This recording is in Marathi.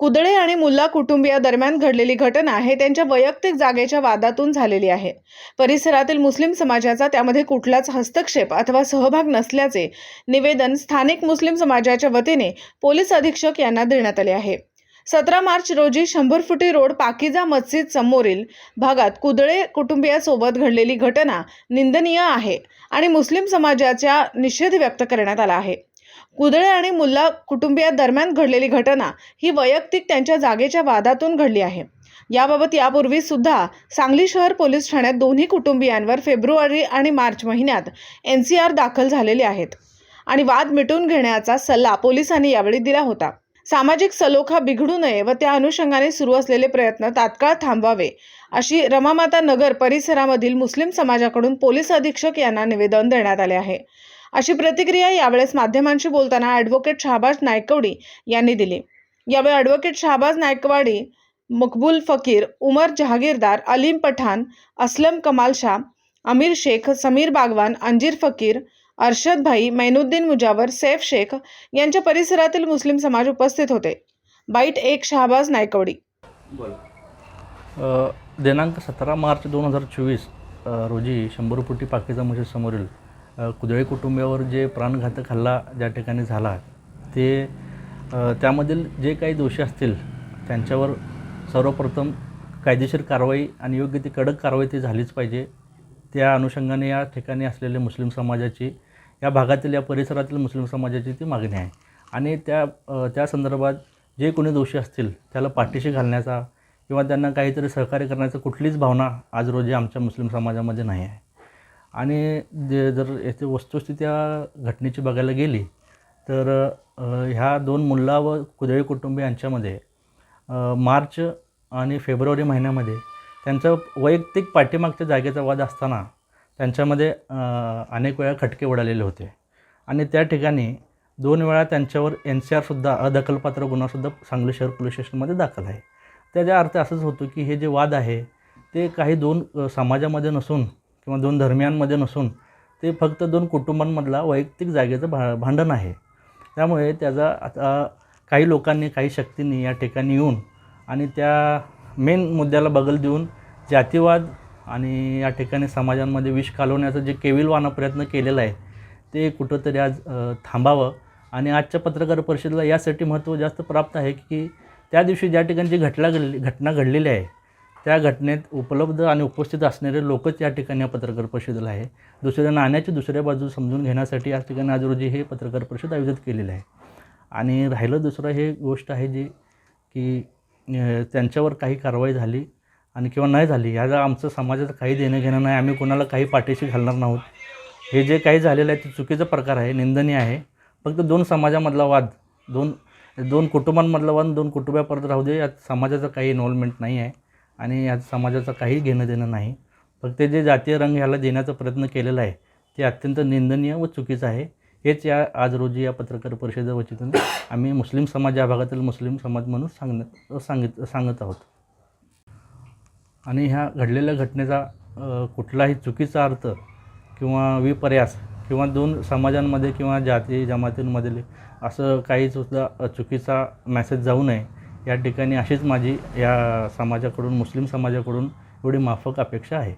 कुदळे आणि मुल्ला कुटुंबियादरम्यान घडलेली घटना हे त्यांच्या वैयक्तिक जागेच्या वादातून झालेली आहे. परिसरातील मुस्लिम समाजाचा त्यामध्ये कुठलाच हस्तक्षेप अथवा सहभाग नसल्याचे निवेदन स्थानिक मुस्लिम समाजाच्या वतीने पोलीस अधीक्षक यांना देण्यात आले आहे. सतरा मार्च रोजी शंभर फुटी रोड पाकिजा मस्जिद समोरील भागात कुदळे कुटुंबियासोबत घडलेली घटना निंदनीय आहे आणि मुस्लिम समाजाच्या निषेध व्यक्त करण्यात आला आहे. कुदळे आणि मुल्ला कुटुंबियादरम्यान घडलेली घटना ही वैयक्तिक त्यांच्या जागेच्या वादातून घडली आहे. याबाबत यापूर्वी सुद्धा सांगली शहर पोलीस ठाण्यात दोन्ही कुटुंबियांवर फेब्रुवारी आणि मार्च महिन्यात एन सी आर दाखल झालेले आहेत आणि वाद मिटून घेण्याचा सल्ला पोलिसांनी यावेळी दिला होता. सामाजिक सलोखा बिघडू नये व त्या अनुषंगाने सुरू असलेले प्रयत्न तात्काळ थांबवावे अशी रमामाता नगर परिसरामधील मुस्लिम समाजाकडून पोलीस अधीक्षक यांना निवेदन देण्यात आले आहे. अशी प्रतिक्रिया यावेळेस माध्यमांशी बोलताना ॲडव्होकेट शहाबाज नायकवडी यांनी दिली. यावेळी ॲडव्होकेट शहाबाज नायकवाडी मकबूल फकीर उमर जहागीरदार अलीम पठाण असलम कमाल शाह अमीर शेख समीर बागवान अंजीर फकीर अरशद भाई मैनुद्दीन मुजावर सैफ शेख यांच्या परिसरातील मुस्लिम समाज उपस्थित होते. बाईट एक शहाबाज नायकवडी. दिनांक सतरा मार्च दोन हजार चोवीस रोजी शंभर फुटी पाकिस्तान मशीद समोरील कुदळे कुटुंबियावर जे प्राणघातक हल्ला ज्या ठिकाणी झाला ते त्यामधील जे काही दोषी असतील त्यांच्यावर सर्वप्रथम कायदेशीर कारवाई आणि योग्य ती कडक कारवाई ती झालीच पाहिजे. त्या अनुषंगाने या ठिकाणी असलेले मुस्लिम समाजाची या भागातील या परिसरातील मुस्लिम समाजाची ती मागणी आहे. आणि त्या त्या संदर्भात जे कोणी दोषी असतील त्याला पाठीशी घालण्याचा किंवा त्यांना काहीतरी सहकार्य करण्याचं कुठलीच भावना आज रोजी आमच्या मुस्लिम समाजामध्ये नाही आहे. आणि जे जर याची वस्तुस्थिती या घटनेची बघायला गेली तर ह्या दोन मुल्ला व कुदळी कुटुंबी यांच्यामध्ये मार्च आणि फेब्रुवारी महिन्यामध्ये त्यांचं वैयक्तिक पाठीमागच्या जागेचा वाद असताना त्यांच्यामध्ये अनेक वेळा खटके उडालेले होते. आणि त्या ठिकाणी दोन वेळा त्यांच्यावर एन सी आरसुद्धा अदखलपात्र गुन्हासुद्धा सांगली शहर पोलीस स्टेशनमध्ये दाखल आहे. त्याचा अर्थ असंच होतो की हे जे वाद आहे ते काही दोन समाजामध्ये नसून किंवा दोन धर्मियांमध्ये नसून ते फक्त दोन कुटुंबांमधला वैयक्तिक जागेचं भा भांडण आहे. त्यामुळे त्याचा आता काही लोकांनी काही शक्तींनी या ठिकाणी येऊन आणि त्या मेन मुद्द्याला बगल देऊन जातीवाद आणि या ठिकाणी समाजांमध्ये विष कालवण्याचा जे केविलवाना प्रयत्न केलेला आहे ते कुठंतरी आज थांबावं. आणि आजच्या पत्रकार परिषदेला यासाठी महत्त्व जास्त प्राप्त आहे की त्या दिवशी ज्या ठिकाणी जी घटना घडली घटना घडलेली आहे त्या घटनेत उपलब्ध आणि उपस्थित असणारे लोकच या ठिकाणी या पत्रकार परिषदेला आहे. दुसऱ्या नाण्याची दुसऱ्या बाजू समजून घेण्यासाठी या ठिकाणी आज रोजी हे पत्रकार परिषद आयोजित केलेलं आहे. आणि राहिलं दुसरं हे गोष्ट आहे जी की त्यांच्यावर काही कारवाई झाली आणि किंवा नाही झाली ह्याचा आमचं समाजाचं काही देणं घेणं नाही आम्ही कोणाला काही पाठीशी घालणार नाहोत. हे जे काही झालेलं आहे ते चुकीचा प्रकार आहे निंदनीय आहे. फक्त दोन समाजामधला वाद दोन दोन कुटुंबांमधला वाद दोन कुटुंबापर्यंत राहू दे यात समाजाचं काही इन्व्हॉल्वमेंट नाही आहे. आणि यात समाजाचं काही घेणं देणं नाही. फक्त जे जातीय रंग ह्याला देण्याचा प्रयत्न केलेला आहे ते अत्यंत निंदनीय व चुकीचं आहे. हेच या आज रोजी या पत्रकार परिषदे वतीतून आम्ही मुस्लिम समाज या भागातील मुस्लिम समाज म्हणून सांगण्यात सांगित सांगत आहोत. आणि ह्या घडलेल्या घटनेचा कुठलाही चुकीचा अर्थ किंवा विपर्यास किंवा दोन समाजांमध्ये किंवा जाती जमातींमधील असं काही सुद्धा चुकीचा मॅसेज जाऊ नये या ठिकाणी अशीच माझी या समाजाकडून मुस्लिम समाजाकडून एवढी माफक अपेक्षा आहे.